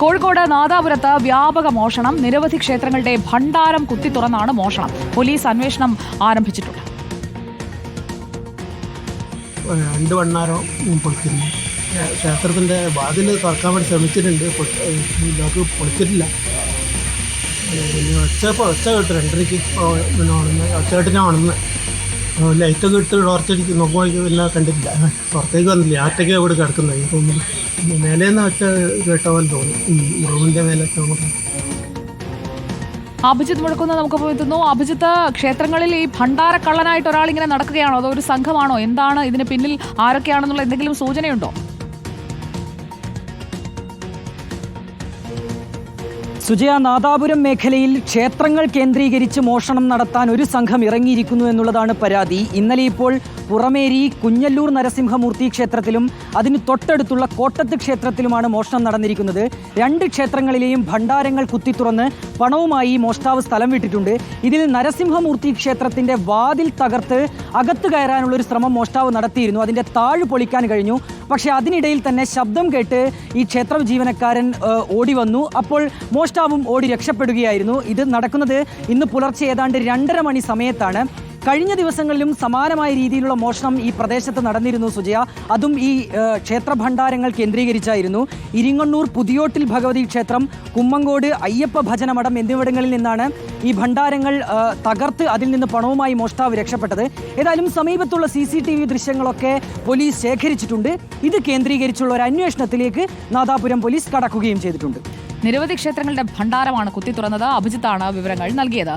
കോഴിക്കോട് നാദാപുരത്ത് വ്യാപക മോഷണം. നിരവധി ക്ഷേത്രങ്ങളുടെ ഭണ്ഡാരം കുത്തി തുറന്നാണ് മോഷണം. പോലീസ് അന്വേഷണം ആരംഭിച്ചിട്ടുണ്ട്. രണ്ട് വണ്ണാരോ പൊളിച്ചിരുന്നു. ക്ഷേത്രത്തിന്റെ വാതിൽ തുറക്കാൻ വേണ്ടി ശ്രമിച്ചിട്ടുണ്ട്. ഇതൊക്കെ പൊളിച്ചിട്ടില്ല. പിന്നെ ഒച്ച ഒച്ച കേട്ടു. രണ്ടരയ്ക്ക് പിന്നെ ഉണന്ന് ഒച്ച കേട്ടിനാണ് ഉണന്ന് ലൈറ്റൊക്കെ ഇട്ട് ടോർച്ചടിക്ക് നോക്കുമ്പോൾ എല്ലാം കണ്ടില്ല പുറത്തേക്ക് വന്നില്ല. ആറ്റൊക്കെ അവിടെ കിടക്കുന്നത് ഈ റൂമിൽ മേലേന്ന് ആറ്റ കേട്ട പോലെ തോന്നി. റൂമിന്റെ മേലെ തോന്നുന്നു അഭിജിത്ത് മുഴക്കുന്ന നമുക്ക് പോയെത്തുന്നു അഭിജിത്ത് ക്ഷേത്രങ്ങളിൽ ഈ ഭണ്ഡാര കള്ളനായിട്ട് ഒരാൾ ഇങ്ങനെ നടക്കുകയാണോ? അതോ ഒരു സംഘമാണോ? എന്താണ് ഇതിന് പിന്നിൽ ആരൊക്കെയാണെന്നുള്ള എന്തെങ്കിലും സൂചനയുണ്ടോ? സുജയ നാദാപുരം മേഖലയിൽ ക്ഷേത്രങ്ങൾ കേന്ദ്രീകരിച്ച് മോഷണം നടത്താൻ ഒരു സംഘം ഇറങ്ങിയിരിക്കുന്നു എന്നുള്ളതാണ് പരാതി. ഇന്നലെ ഇപ്പോൾ പുറമേരി കുഞ്ഞല്ലൂർ നരസിംഹമൂർത്തി ക്ഷേത്രത്തിലും അതിന് തൊട്ടടുത്തുള്ള കോട്ടത്ത് ക്ഷേത്രത്തിലുമാണ് മോഷണം നടന്നിരിക്കുന്നത്. രണ്ട് ക്ഷേത്രങ്ങളിലെയും ഭണ്ഡാരങ്ങൾ കുത്തിത്തുറന്ന് പണവുമായി മോഷ്ടാവ് സ്ഥലം വിട്ടിട്ടുണ്ട്. ഇതിൽ നരസിംഹമൂർത്തി ക്ഷേത്രത്തിന്റെ വാതിൽ തകർത്ത് അകത്ത് കയറാനുള്ള ഒരു ശ്രമം മോഷ്ടാവ് നടത്തിയിരുന്നു. അതിന്റെ താഴ് പൊളിക്കാൻ കഴിഞ്ഞു. പക്ഷേ അതിനിടയിൽ തന്നെ ശബ്ദം കേട്ട് ഈ ക്ഷേത്ര ജീവനക്കാരൻ ഓടി വന്നു. അപ്പോൾ മോഷ്ടാവും ഓടി രക്ഷപ്പെടുകയായിരുന്നു. ഇത് നടക്കുന്നത് ഇന്ന് പുലർച്ചെ ഏതാണ്ട് രണ്ടര മണി സമയത്താണ്. കഴിഞ്ഞ ദിവസങ്ങളിലും സമാനമായ രീതിയിലുള്ള മോഷണം ഈ പ്രദേശത്ത് നടന്നിരുന്നു സുജയ. അതും ഈ ക്ഷേത്ര ഭണ്ഡാരങ്ങൾ കേന്ദ്രീകരിച്ചായിരുന്നു. ഇരിങ്ങണ്ണൂർ പുതിയോട്ടിൽ ഭഗവതി ക്ഷേത്രം കുമ്മങ്കോട് അയ്യപ്പ ഭജനമഠം എന്നിവിടങ്ങളിൽ നിന്നാണ് ഈ ഭണ്ഡാരങ്ങൾ തകർത്ത് അതിൽ നിന്ന് പണവുമായി മോഷ്ടാവ് രക്ഷപ്പെട്ടത്. ഏതായാലും സമീപത്തുള്ള സി സി ടി വി ദൃശ്യങ്ങളൊക്കെ പോലീസ് ശേഖരിച്ചിട്ടുണ്ട്. ഇത് കേന്ദ്രീകരിച്ചുള്ള ഒരു അന്വേഷണത്തിലേക്ക് നാദാപുരം പോലീസ് കടക്കുകയും ചെയ്തിട്ടുണ്ട്. നിരവധി ക്ഷേത്രങ്ങളുടെ ഭണ്ഡാരമാണ് കുത്തി തുറന്നത്. അഭിജിത്താണ് വിവരങ്ങൾ നൽകിയത്.